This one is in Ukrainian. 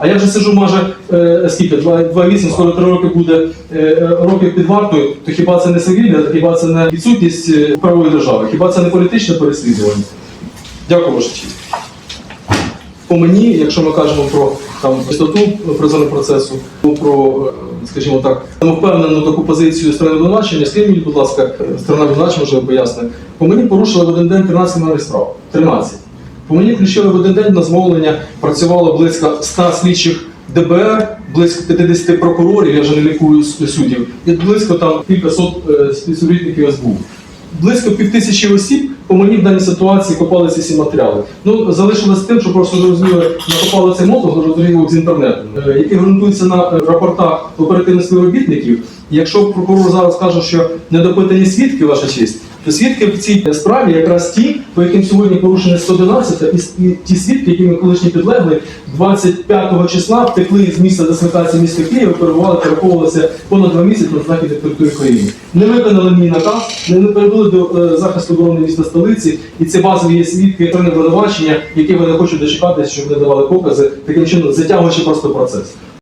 А я вже сиджу майже е, скільки, 2,8, скоро 3 роки буде е, е, років під вартою, то хіба це не цивільне, хіба це не відсутність е, правової держави, хіба це не політичне переслідування? Дякую, ваша. По мені, якщо ми кажемо про там чистоту призовного процесу, про, е, скажімо так, самовпевнену таку позицію сторони обвинувачення, скажіть будь ласка, сторона обвинувачення може пояснити. По мені порушили в один день 13 кримінальних справ. 13. По мені включили в один день на замовлення, працювало близько 100 слідчих ДБР, близько 50 прокурорів, я вже не лікую суддів, і близько там кількасот е, співробітників СБУ. Близько півтисячі осіб по мені в даній ситуації копали ці всі матеріали. Ну залишилось тим, що просто зрозуміло, накопали цей мотор зрозуміло з інтернету, е, який ґрунтується на е, рапортах оперативних співробітників. Якщо прокурор зараз каже, що недопитані свідки, ваша честь, то свідки в цій справі якраз ті, по яким сьогодні порушено 111, і, ті свідки, які ми колишні підлегли, 25 числа втекли з місця дислокації міста Києва, перебували, переховувалися понад два місяці на західній території країни. Не виконали мій наказ, не перебули до е, захисту оборони міста столиці, і це базові є свідки сторони обвинувачення, які вони хочуть дочекатися, щоб не давали покази, таким чином затягуючи просто процес.